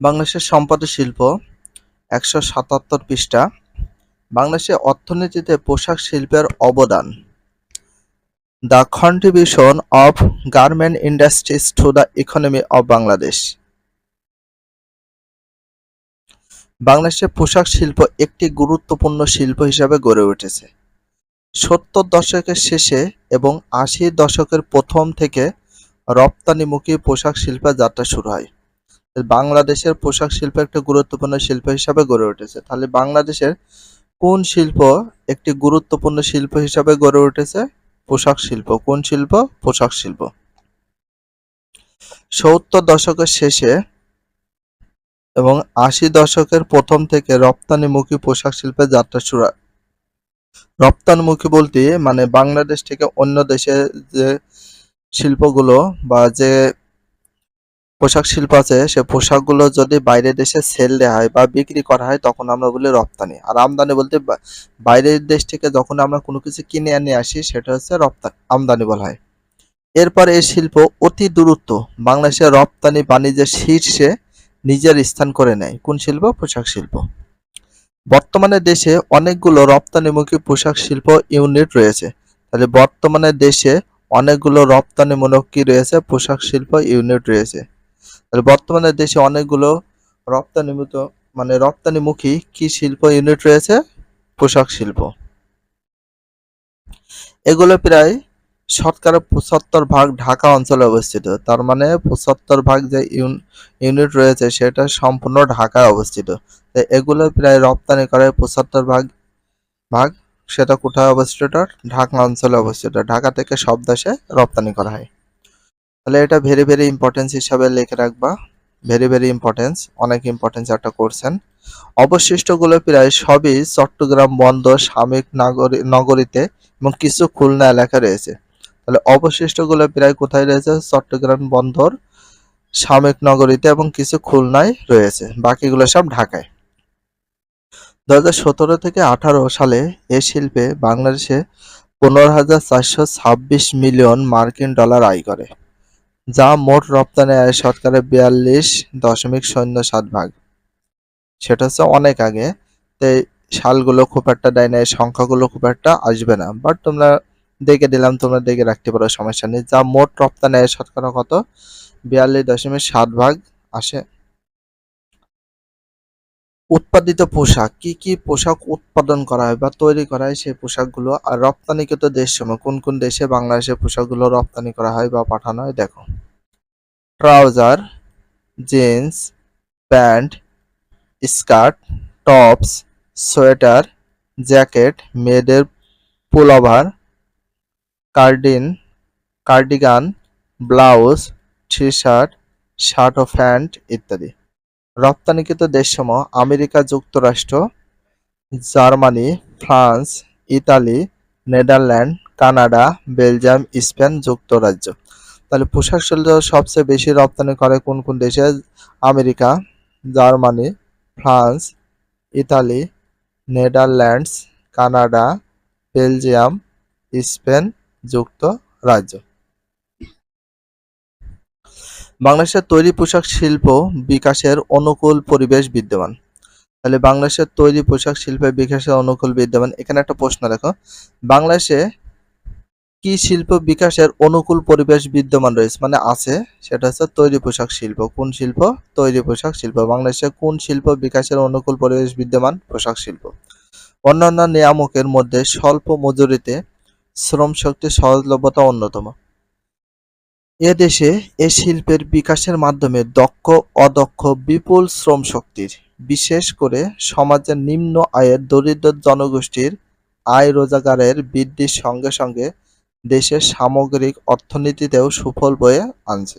বাংলাদেশের সম্পদ শিল্প, একশো সাতাত্তর পৃষ্ঠা। বাংলাদেশের অর্থনীতিতে পোশাক শিল্পের অবদান। The contribution of garment industries to the economy of Bangladesh বাংলাদেশের পোশাক শিল্প একটি গুরুত্বপূর্ণ শিল্প হিসাবে গড়ে উঠেছে। সত্তর দশকের শেষে এবং আশির দশকের প্রথম থেকে রপ্তানিমুখী পোশাক শিল্পের যাত্রা শুরু হয়। বাংলাদেশের পোশাক শিল্প একটা গুরুত্বপূর্ণ শিল্প হিসাবে গড়ে উঠেছে। তাহলে বাংলাদেশের কোন শিল্প একটি গুরুত্বপূর্ণ শিল্প হিসাবে গড়ে উঠেছে? পোশাক শিল্প। কোন শিল্প? পোশাক শিল্প। সত্তর দশকের শেষে এবং আশি দশকের প্রথম থেকে রপ্তানিমুখী পোশাক শিল্পের যাত্রা শুরু রপ্তানিমুখী বলতে মানে বাংলাদেশ থেকে অন্য দেশে যে শিল্পগুলো বা যে পোশাক শিল্প আছে, সে পোশাকগুলো যদি বাইরের দেশে সেল দেওয়া হয় বা বিক্রি করা হয়, তখন আমরা বলি রপ্তানি। আর আমদানি বলতে বাইরের দেশ থেকে যখন আমরা কোনো কিছু কিনে নিয়ে আসি, সেটা হচ্ছে রপ্তানি আমদানি বলা হয়। এরপর এই শিল্প অতি দূরত্ব বাংলাদেশের রপ্তানি বাণিজ্যের শীর্ষে নিজের স্থান করে নেয়। কোন শিল্প? পোশাক শিল্প। বর্তমানে দেশে অনেকগুলো রপ্তানিমুখী পোশাক শিল্প ইউনিট রয়েছে। তাহলে বর্তমানে দেশে অনেকগুলো রপ্তানিমূলক কি রয়েছে, পোশাক শিল্প ইউনিট রয়েছে। বর্তমানে দেশে অনেকগুলো রপ্তানিমূত মানে রপ্তানিমুখী কি শিল্প ইউনিট রয়েছে? পোশাক শিল্প। এগুলো প্রায় শতকরা পঁচাত্তর ভাগ ঢাকা অঞ্চলে অবস্থিত। তার মানে পঁচাত্তর ভাগ যে ইউন- ইউনিট রয়েছে সেটা সম্পূর্ণ ঢাকায় অবস্থিত। এগুলো প্রায় রপ্তানি করে পঁচাত্তর ভাগ ভাগ সেটা কোথায় অবস্থিত ঢাকা অঞ্চলে অবস্থিত। ঢাকা থেকে সব দেশে রপ্তানি করা হয়। তাহলে এটা ভেরি ভেরি ইম্পর্টেন্স হিসাবে লিখে রাখবা। ভেরি ভেরি ইম্পর্টেন্স অনেক ইম্পর্টেন্স একটা করছেন অবশিষ্টগুলো প্রায় সবই চট্টগ্রাম বন্দর সাময়িক নাগরী নগরীতে এবং কিছু খুলনা এলাকা রয়েছে। তাহলে অবশিষ্টগুলো প্রায় কোথায় রয়েছে? চট্টগ্রাম বন্দর সাময়িক নগরীতে এবং কিছু খুলনায় রয়েছে। বাকিগুলো সব ঢাকায়। দু হাজার সতেরো থেকে আঠারো সালে এ শিল্পে বাংলাদেশে পনেরো হাজার চারশো ছাব্বিশ মিলিয়ন মার্কিন ডলার আয় করে। যা মোট রপ্তানি আয় শতকরা বিয়াল্লিশ দশমিক শূন্য সাত ভাগ। সেটা হচ্ছে অনেক আগে। তো সালগুলো খুব একটা দেয় না সংখ্যাগুলো খুব একটা আসবে না। বাট তোমরা দেখে দিলাম তোমরা দেখে রাখতে পারো, সমস্যা নেই। যা মোট রপ্তানি আয় শতকরা কত? বিয়াল্লিশ দশমিক সাত ভাগ আসে। উৎপাদিত পোশাক, কি কি পোশাক উৎপাদন করা হয় বা তৈরি করা হয় সেই পোশাকগুলো আর রপ্তানিকৃত দেশসমূহ কোন কোন দেশে বাংলাদেশের পোশাকগুলো রপ্তানি করা হয় বা পাঠানো হয়, দেখো। Trouser, jeans, pant, skirt, tops, sweater, jacket, মেয়েদের pullover Cardin, cardigan, blouse T shirt shirt ও প্যান্ট ইত্যাদি। রপ্তানিকৃত দেশসমূহ আমেরিকা যুক্তরাষ্ট্র, Germany, France, Italy, Netherland, Canada, Belgium, Spain যুক্তরাজ্য। তাহলে পোশাক শিল্প সবচেয়ে বেশি রপ্তানি করে কোন কোন দেশে? America, Germany, France, Italy, Netherlands, Canada, Belgium, Spain যুক্তরাজ্য। বাংলাদেশের তৈরি পোশাক শিল্প বিকাশের অনুকূল পরিবেশ বিদ্যমান। তাহলে বাংলাদেশের তৈরি পোশাক শিল্পের বিকাশের অনুকূল বিদ্যমান। এখানে একটা প্রশ্ন দেখো। বাংলাদেশে কি শিল্প বিকাশের অনুকূল পরিবেশ বিদ্যমান রয়েছে? মানে আছে, সেটা হচ্ছে তৈরি পোশাক শিল্প। কোন শিল্প? তৈরি পোশাক শিল্প। বাংলাদেশে কোন শিল্প বিকাশের অনুকূল পরিবেশ বিদ্যমান? পোশাক শিল্প। অন্যান্য নিয়ামকের মধ্যে স্বল্প মজুরিতে শ্রম শক্তি সহজলভ্যতা অন্যতম। এ দেশে এ শিল্পের বিকাশের মাধ্যমে দক্ষ, অদক্ষ, বিপুল শ্রম শক্তির, বিশেষ করে সমাজের নিম্ন আয়ের দরিদ্র জনগোষ্ঠীর আয় রোজগারের বৃদ্ধির সঙ্গে সঙ্গে দেশের সামগ্রিক অর্থনীতিতেও সুফল বয়ে আনছে।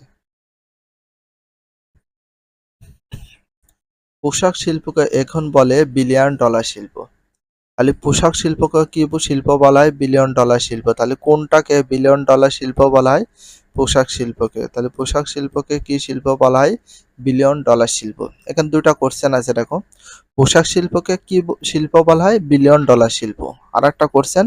পোশাক শিল্পকে এখন বলে বিলিয়ন ডলার শিল্প। তাহলে পোশাক শিল্পকে কি শিল্প বলা বিলিয়ন ডলার শিল্প। তাহলে কোনটাকে বিলিয়ন ডলার শিল্প বলা হয়? পোশাক শিল্পকে। তাহলে পোশাক শিল্পকে কি শিল্প বলা হয়? বিলিয়ন ডলার শিল্প। এখানে দুটা কোশ্চেন আছে, দেখো। পোশাক শিল্পকে কি শিল্প বলা হয়? বিলিয়ন ডলার শিল্প। আর একটা কোশ্চেন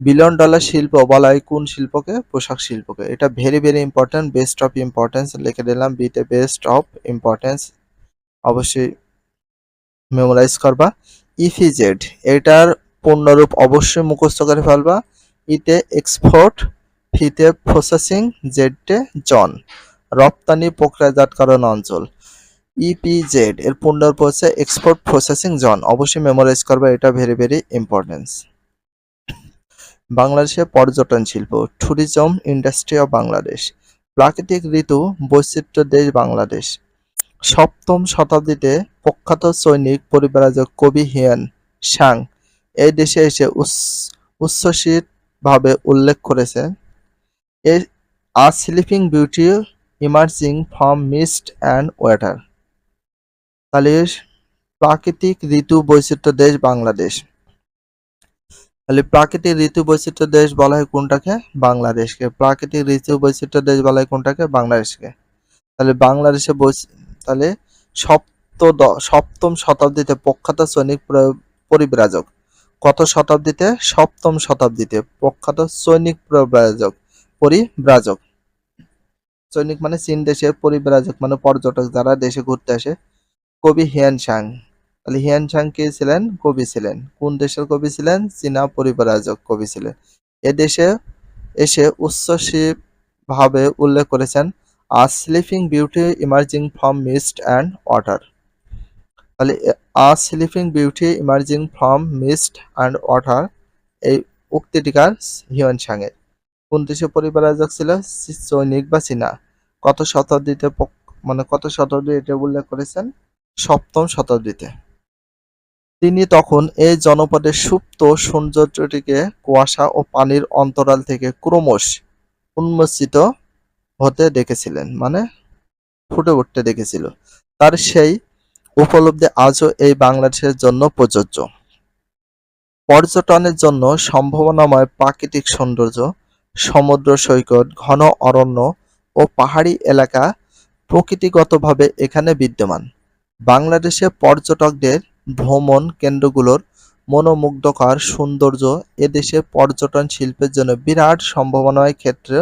বিলিয়ন ডলার শিল্প বলা হয় কোন শিল্পকে পোশাক শিল্পকে এটা very very important best of importance লিখে দিলাম বিতে বেস্ট অফ ইম্পর্টেন্স অবশ্যই মেমোরাইজ করবা ইফিজেড এটার পূর্ণরূপ অবশ্যই মুখস্থ করে ফেলবা ইতে এক্সপোর্ট ফিতে প্রসেসিং জেডে জন রপ্তানি প্রক্রিয়াজাতকরণ অঞ্চল ইপিজেড এর পূর্ণরূপ হচ্ছে এক্সপোর্ট প্রসেসিং জন অবশ্যই মেমোরাইজ করবা এটা ভেরি ভেরি ইম্পর্টেন্স বাংলাদেশে পর্যটন শিল্প ট্যুরিজম ইন্ডাস্ট্রি অফ বাংলাদেশ প্রাকৃতিক ঋতু বৈচিত্র্য দেশ বাংলাদেশ। সপ্তম শতাব্দীতে প্রখ্যাত সৈনিক পরিব্রাজক কবি হিয়ান সাং এই দেশে এসে উচ্ছ্বসিত ভাবে উল্লেখ করেছে। A a sleeping beauty emerging from mist and water. তাহলে প্রাকৃতিক ঋতু বৈচিত্র্য দেশ বাংলাদেশ। তাহলে প্রাকৃতিক ঋতু বৈচিত্র্য দেশ বলা হয় কোনটাকে? বাংলাদেশকে। প্রাকৃতিক ঋতু বৈচিত্র্য দেশ বলা হয় কোনটাকে? বাংলাদেশকে। তাহলে বাংলাদেশে তাহলে সপ্তদ, সপ্তম শতাব্দীতে প্রখ্যাত সৈনিক পরিব্রাজক। কত শতাব্দীতে? সপ্তম শতাব্দীতে প্রখ্যাত সৈনিক পরিব্রাজক পরিব্রাজক। সৈনিক মানে চীন দেশের পরিব্রাজক মানে পর্যটক যারা দেশে ঘুরতে আসে। কবি হিয়ান সাং তাহলে হিয়ান সাং কে ছিলেন? কবি ছিলেন। কোন দেশের কবি ছিলেন? চীনা পরিব্রাজক কবি ছিলেন। এ দেশে এসে ভাবে উল্লেখ করেছেন a sleeping beauty emerging from mist and water তাহলে a sleeping beauty emerging from mist and water এই উক্তিটিকার হিউয়ান সাংয়ের কোন দেশের পরিবারাজক ছিল? সৈনিক বা চীনা। কত শতাব্দীতে মানে কত শতাব্দী এটা উল্লেখ করেছেন? সপ্তম শতাব্দীতে। তিনি তখন এই জনপদের সুপ্ত সৌন্দর্যটিকে কুয়াশা ও পানির অন্তরাল থেকে ক্রমশ উন্মোচিত হতে দেখেছিলেন মানে ফুটে উঠতে দেখেছিল। তার সেই উপলব্ধি আজও এই বাংলাদেশের জন্য প্রযোজ্য। পর্যটনের জন্য সম্ভাবনাময় প্রাকৃতিক সৌন্দর্য, সমুদ্র সৈকত, ঘন অরণ্য ও পাহাড়ি এলাকা প্রকৃতিগতভাবে এখানে বিদ্যমান। বাংলাদেশে পর্যটকদের ভ্রমণ কেন্দ্রগুলোর মনোমুগ্ধকর সৌন্দর্য এদেশে পর্যটন শিল্পের জন্য বিরাট সম্ভাবনার ক্ষেত্রে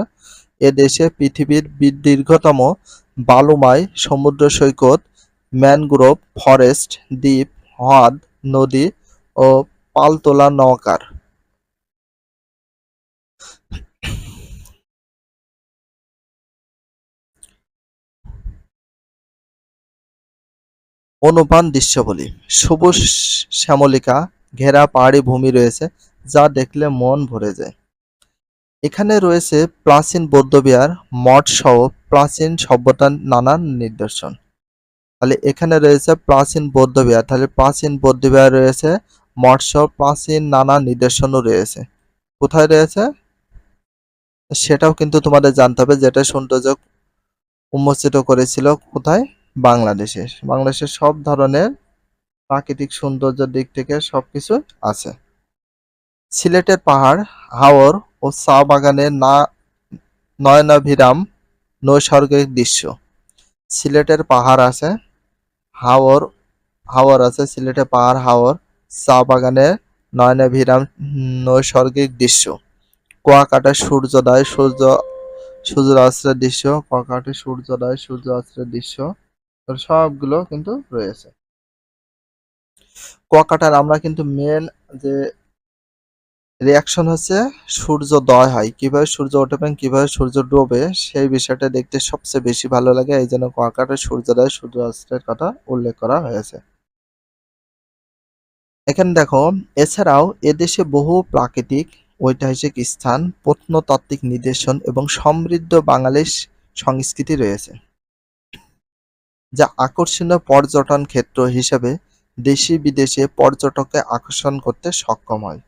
এদেশে পৃথিবীর দীর্ঘতম বালুমায় সমুদ্র সৈকত, ম্যানগ্রোভ ফরেস্ট, দ্বীপ, হ্রদ, নদী ও পালতোলা নৌকার। অনুপান দৃশ্যবলী। সবুজ শ্যামলিকা ঘেরা পাহাড়ি ভূমি রয়েছে, যা দেখলে মন ভরে যায়। এখানে রয়েছে প্রাচীন বৌদ্ধবিহার, মঠ সহ প্রাচীন সভ্যতার নানান নিদর্শন। তাহলে এখানে রয়েছে প্রাচীন বৌদ্ধবিহার, তাহলে প্রাচীন বৌদ্ধবিহার রয়েছে, মঠ সহ প্রাচীন নানা নিদর্শনও রয়েছে। কোথায় রয়েছে? সেটাও কিন্তু তোমাদের জানতে হবে, যেটা সৌন্দর্য উন্মোচিত করেছিল। কোথায়? বাংলাদেশে বাংলাদেশের সব ধরনের প্রাকৃতিক সৌন্দর্যের দিক থেকে সব কিছু আছে। সিলেটের পাহাড়, হাওর ও চা বাগানের না, নয়নাভিরাম নৈসর্গিক দৃশ্য। সিলেটের পাহাড় আছে, হাওর হাওর আছে, সিলেটের পাহাড়, হাওর, চা বাগানের নয়নাভিরাম নৈসর্গিক দৃশ্য। কুয়াকাটা সূর্যোদয়, সূর্য, সূর্যাস্তের দৃশ্য, কুয়াকাটা সূর্যোদয়, সূর্যাস্তের দৃশ্য। সবগুলো কিন্তু রয়েছে। কুয়াকাটার আমরা কিন্তু মেন যে রিয়াকশন হচ্ছে সূর্যোদয় হয়। কীভাবে সূর্য ওঠে এবং কীভাবে সূর্য ডোবে, সেই বিষয়টা দেখতে সবচেয়ে বেশি ভালো লাগে। এই জন্য কুয়াকাটার সূর্যোদয় সূর্যাস্তের কথা উল্লেখ করা হয়েছে। এখানে দেখো, এছাড়াও এদেশে বহু প্রাকৃতিক, ঐতিহাসিক স্থান, প্রত্নতাত্ত্বিক নিদর্শন এবং সমৃদ্ধ বাঙালির সংস্কৃতি রয়েছে। যা আকর্ষণীয় পর্যটন ক্ষেত্র হিসেবে দেশি বিদেশে পর্যটককে আকর্ষণ করতে সক্ষম হয়।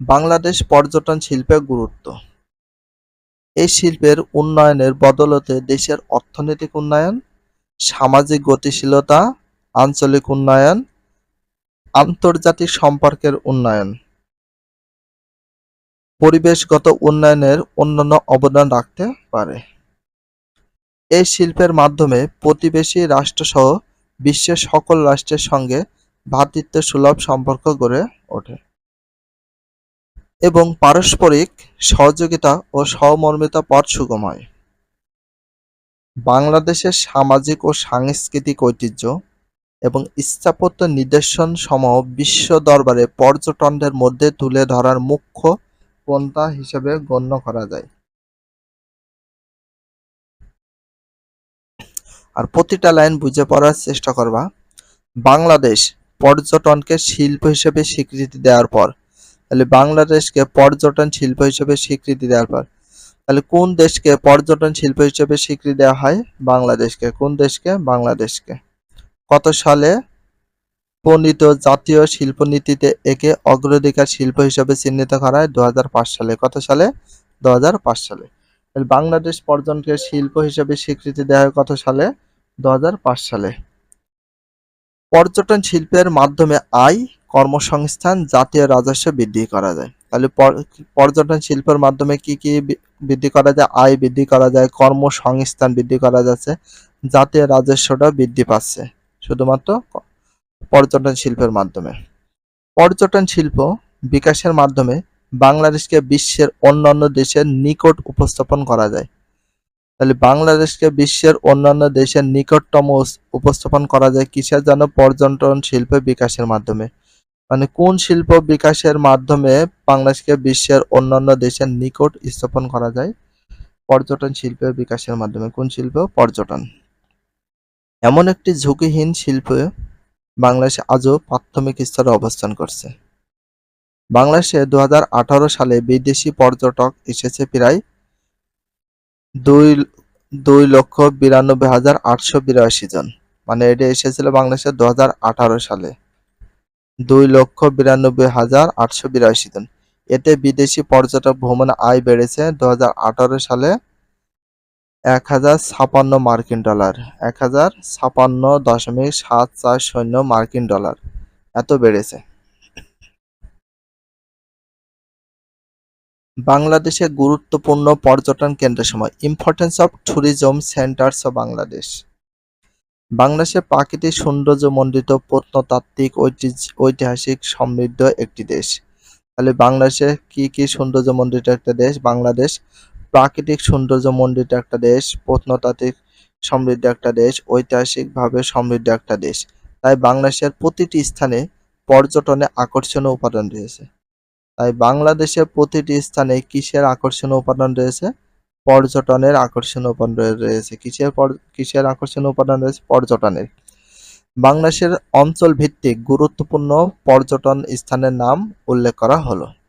বাংলাদেশ পর্যটন শিল্পের গুরুত্ব। এই শিল্পের উন্নয়নের বদলতে দেশের অর্থনৈতিক উন্নয়ন, সামাজিক গতিশীলতা, আঞ্চলিক উন্নয়ন, আন্তর্জাতিক সম্পর্কের উন্নয়ন। পরিবেশগত উন্নয়নের অন্যান্য অবদান রাখতে পারে। এই শিল্পের মাধ্যমে প্রতিবেশী রাষ্ট্রসহ বিশ্বের সকল রাষ্ট্রের সঙ্গে ভ্রাতৃত্ব সুলভ সম্পর্ক গড়ে ওঠে এবং পারস্পরিক সহযোগিতা ও সহমর্মিতা পথ সুগম হয় বাংলাদেশের সামাজিক ও সাংস্কৃতিক ঐতিহ্য এবং স্থাপত্য নিদর্শন সমূহ বিশ্ব দরবারে পর্যটনদের মধ্যে তুলে ধরার মুখ্য পন্থা হিসেবে গণ্য করা যায়। আর প্রতিটা লাইন বুঝে পড়ার চেষ্টা করবা। বাংলাদেশ পর্যটনকে শিল্প হিসেবে স্বীকৃতি দেওয়ার পর, তাহলে বাংলাদেশকে পর্যটন শিল্প হিসেবে স্বীকৃতি দেওয়ার পর, তাহলে কোন দেশকে পর্যটন শিল্প হিসেবে স্বীকৃতি দেওয়া হয়? বাংলাদেশকে। কোন দেশকে? বাংলাদেশকে। কত সালে প্রণীত জাতীয় শিল্পনীতিতে একে অগ্রাধিকার শিল্প হিসেবে চিহ্নিত করা হয় দু হাজার পাঁচ সালে। কত সালে? দু হাজার পাঁচ সালে। বাংলাদেশ পর্যটনকে শিল্প হিসেবে স্বীকৃতি দেওয়া হয় কত সালে? দু হাজার পাঁচ সালে। পর্যটন শিল্পের মাধ্যমে আয়, কর্মসংস্থান, জাতীয় রাজস্ব বৃদ্ধি করা যায়। তাহলে পর- পর্যটন শিল্পের মাধ্যমে কি কি বৃদ্ধি করা যায়? আয় বৃদ্ধি করা যায়, কর্মসংস্থান বৃদ্ধি করা যাচ্ছে, জাতীয় রাজস্বটা বৃদ্ধি পাচ্ছে। শুধুমাত্র পর্যটন শিল্পের মাধ্যমে। পর্যটন শিল্প বিকাশের মাধ্যমে বাংলাদেশকে বিশ্বের অন্যান্য দেশের নিকট উপস্থাপন করা যায়। তাহলে বাংলাদেশকে বিশ্বের অন্যান্য দেশের নিকটতম উপস্থাপন করা যায় কিসের জন্য? পর্যটন শিল্প বিকাশের মাধ্যমে। মানে কোন শিল্প বিকাশের মাধ্যমে বাংলাদেশকে বিশ্বের অন্যান্য দেশের নিকট স্থাপন করা যায়? পর্যটন শিল্পের বিকাশের মাধ্যমে। কোন শিল্প? পর্যটন। এমন একটি ঝুঁকিহীন শিল্প বাংলাদেশ আজও প্রাথমিক স্তরে অবস্থান করছে। বাংলাদেশে দু হাজার আঠারো সালে বিদেশি পর্যটক এসেছে প্রায় দুই দুই লক্ষ বিরানব্বই হাজার আটশো বিরাশি জন। মানে এটা এসেছিল বাংলাদেশে দু হাজার আঠারো সালে। দুই লক্ষ বিরানব্বই হাজার আটশো বিরাশি জন। এতে বিদেশি পর্যটক ভ্রমণ আয় বেড়েছে। দু হাজার আঠারো সালে এক হাজার ছাপান্ন মার্কিন ডলার, এক হাজার ছাপান্ন দশমিক সাত চার শূন্য মার্কিন ডলার। এত বেড়েছে। বাংলাদেশে গুরুত্বপূর্ণ পর্যটন কেন্দ্রের সময় importance of tourism centres of Bangladesh বাংলাদেশে প্রাকৃতিক সৌন্দর্যমণ্ডিত প্রত্নতাত্ত্বিক, ঐতিহ্য, ঐতিহাসিক সমৃদ্ধ একটি দেশ। তাহলে বাংলাদেশে কি কি সৌন্দর্যমণ্ডিত একটা দেশ? বাংলাদেশ প্রাকৃতিক সৌন্দর্য সৌন্দর্যমণ্ডিত একটা দেশ, প্রত্নতাত্ত্বিক সমৃদ্ধ একটা দেশ, ঐতিহাসিকভাবে সমৃদ্ধ একটা দেশ। তাই বাংলাদেশের প্রতিটি স্থানে পর্যটনে আকর্ষণীয় উপাদান রয়েছে। তাই বাংলাদেশের প্রতিটি স্থানে কিসের আকর্ষণীয় উপাদান রয়েছে? পর্যটনের আকর্ষণীয় উপাদান রয়েছে। কিসের কিসের আকর্ষণীয় উপাদান রয়েছে? পর্যটনের। বাংলাদেশের অঞ্চল ভিত্তিক গুরুত্বপূর্ণ পর্যটন স্থানের নাম উল্লেখ করা হলো।